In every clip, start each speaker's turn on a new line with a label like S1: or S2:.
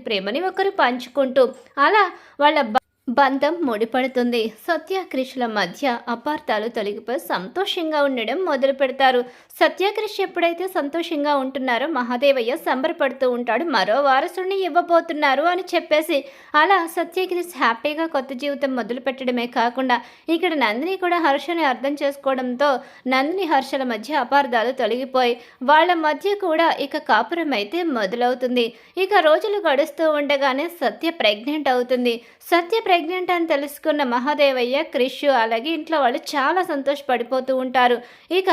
S1: ప్రేమని ఒకరు పంచుకుంటూ అలా వాళ్ళ బంధం ముడిపడుతుంది. సత్య క్రిష్ల మధ్య అపార్థాలు తొలగిపోయి సంతోషంగా ఉండడం మొదలు పెడతారు. సత్యక్రిష్ ఎప్పుడైతే సంతోషంగా ఉంటున్నారో మహాదేవయ్య సంబరపడుతూ ఉంటాడు. మరో వారసుడిని ఇవ్వబోతున్నారు అని చెప్పేసి అలా సత్యక్రిష్ హ్యాపీగా కొత్త జీవితం మొదలు పెట్టడమే కాకుండా ఇక్కడ నందిని కూడా హర్షని అర్థం చేసుకోవడంతో నందిని హర్షల మధ్య అపార్థాలు తొలగిపోయి వాళ్ళ మధ్య కూడా ఇక కాపురం అయితే మొదలవుతుంది. ఇక రోజులు గడుస్తూ ఉండగానే సత్య ప్రెగ్నెంట్ అవుతుంది. సత్య ప్రెగ్నెంట్ ప్రెగ్నెంట్ అని తెలుసుకున్న మహాదేవయ్య క్రిష్ అలాగే ఇంట్లో వాళ్ళు చాలా సంతోషపడిపోతూ ఉంటారు. ఇక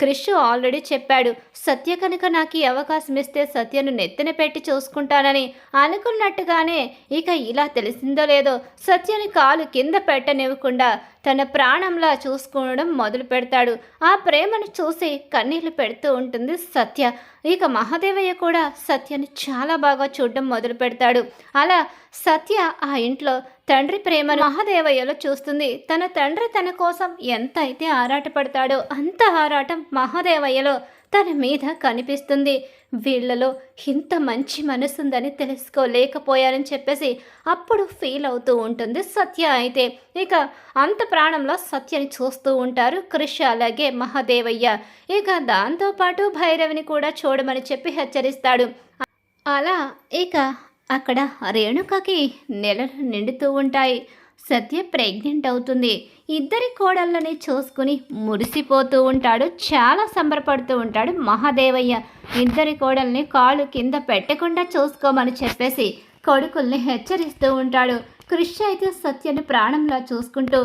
S1: క్రిష్ ఆల్రెడీ చెప్పాడు సత్య కనుక నాకు ఈ అవకాశం ఇస్తే సత్యను నెత్తిన పెట్టి చూసుకుంటానని అనుకున్నట్టుగానే ఇక ఇలా తెలిసిందో లేదో సత్యని కాలు కింద పెట్టనివ్వకుండా తన ప్రాణంలా చూసుకోవడం మొదలు పెడతాడు. ఆ ప్రేమను చూసి కన్నీళ్ళు పెడుతూ ఉంటుంది సత్య. ఇక మహాదేవయ్య కూడా సత్యని చాలా బాగా చూడడం మొదలు పెడతాడు. అలా సత్య ఆ ఇంట్లో తండ్రి ప్రేమను మహాదేవయ్యలో చూస్తుంది. తన తండ్రి తన కోసం ఎంత అయితే ఆరాటపడతాడో అంత ఆరాటం మహాదేవయ్యలో తన మీద కనిపిస్తుంది. వీళ్ళలో ఇంత మంచి మనసుందని తెలుసుకోలేకపోయారని చెప్పేసి అప్పుడు ఫీల్ అవుతూ ఉంటుంది సత్య అయితే. ఇక అంత ప్రాణంలో సత్యని చూస్తూ ఉంటారు కృష అలాగే మహాదేవయ్య. ఇక దాంతోపాటు భైరవిని కూడా చూడమని చెప్పి హెచ్చరిస్తాడు. అలా ఇక అక్కడ రేణుకకి నెలలు నిండుతూ ఉంటాయి. సత్య ప్రెగ్నెంట్ అవుతుంది. ఇద్దరి కోడళ్ళని చూసుకుని మురిసిపోతూ ఉంటాడు. చాలా సంబరపడుతూ ఉంటాడు మహాదేవయ్య. ఇద్దరి కోడల్ని కాళ్ళు కింద పెట్టకుండా చూసుకోమని చెప్పేసి కొడుకుల్ని హెచ్చరిస్తూ ఉంటాడు. కృషి అయితే సత్యను ప్రాణంలా చూసుకుంటూ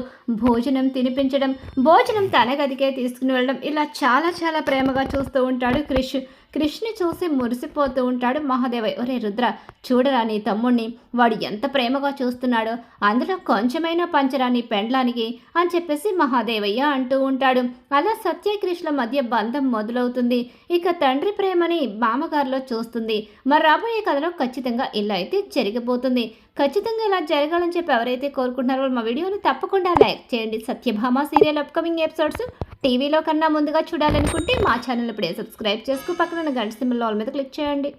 S1: భోజనం తినిపించడం భోజనం తన గదికే తీసుకుని వెళ్ళడం ఇలా చాలా చాలా ప్రేమగా చూస్తూ ఉంటాడు క్రిష్ కృష్ణ చూసి మురిసిపోతూ ఉంటాడు మహాదేవయ్య. ఒరే రుద్ర చూడరా నీ తమ్ముణ్ణి. వాడు ఎంత ప్రేమగా చూస్తున్నాడో. అందులో కొంచెమైనా పంచరా నీ పెండ్లానికి అని చెప్పేసి మహాదేవయ్య అంటూ ఉంటాడు. అలా సత్యకృష్ణ మధ్య బంధం మొదలవుతుంది. ఇక తండ్రి ప్రేమని మామగారిలో చూస్తుంది. మరి రాబోయే కథలో ఖచ్చితంగా ఇలా అయితే జరగబోతుంది ఖచ్చితంగా ఇలా జరగాలని చెప్పి ఎవరైతే కోరుకుంటున్నారో మా వీడియోని తప్పకుండా లైక్ చేయండి. సత్యభామ సీరియల్ అప్కమింగ్ ఎపిసోడ్స్ టీవీలో కన్నా ముందుగా చూడాలనుకుంటే మా ఛానల్ ఇప్పుడే సబ్స్క్రైబ్ చేసుకు. పక్కన గంట సింబల్ ఆల్ మీద క్లిక్ చేయండి.